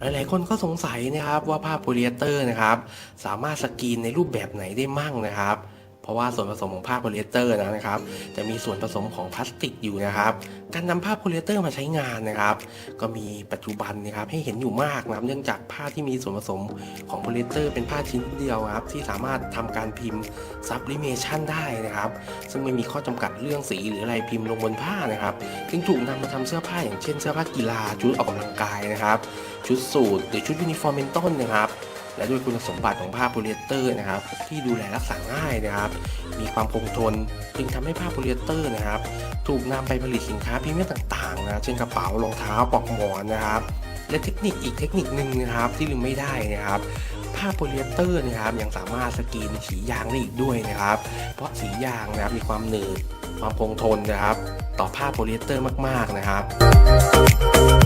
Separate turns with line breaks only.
หลายๆ คนก็สงสัยนะครับว่าผ้าโพลีเอสเตอร์นะครับสามารถสกรีนในรูปแบบไหนได้มั่งนะครับ เพราะว่าส่วนผสมของผ้าโพลีเอสเตอร์นะครับ จะมีส่วนผสมของพลาสติกอยู่นะครับ การนำผ้าโพลีเอสเตอร์มาใช้งานนะครับ ก็มีปัจจุบันนะครับให้เห็นอยู่มากนะครับ เนื่องจากผ้าที่มีส่วนผสมของโพลีเอสเตอร์เป็นผ้าชิ้นเดียวครับที่สามารถทำการพิมพ์ซับลิเมชันได้นะครับ ซึ่งไม่มีข้อจำกัดเรื่องสีหรืออะไรพิมพ์ลงบนผ้านะครับจึงถูกนำมาทำเสื้อผ้าอย่างเช่นเสื้อผ้ากีฬาชุดออกกำลังกายนะครับ ชุดสูทหรือชุดยูนิฟอร์มเป็นต้นนะครับ และด้วยคุณสมบัติของผ้าโพลีเอสเตอร์นะครับ ที่ดูแลรักษาง่ายนะครับ มีความคงทนจึงทำให้ผ้าโพลีเอสเตอร์นะครับ ถูกนำไปผลิตสินค้าพรีเมียมต่างๆนะเช่นกระเป๋ารองเท้าปลอกหมอนนะครับ และเทคนิคอีกเทคนิคหนึ่งนะครับที่ลืมไม่ได้นะครับผ้าโพลีเอสเตอร์นะครับยังสามารถสกรีนสียางได้อีกด้วยนะครับ เพราะสียางนะครับมีความหนืดความคงทนนะครับ ต่อผ้าโพลีเอสเตอร์มาก ๆ นะครับ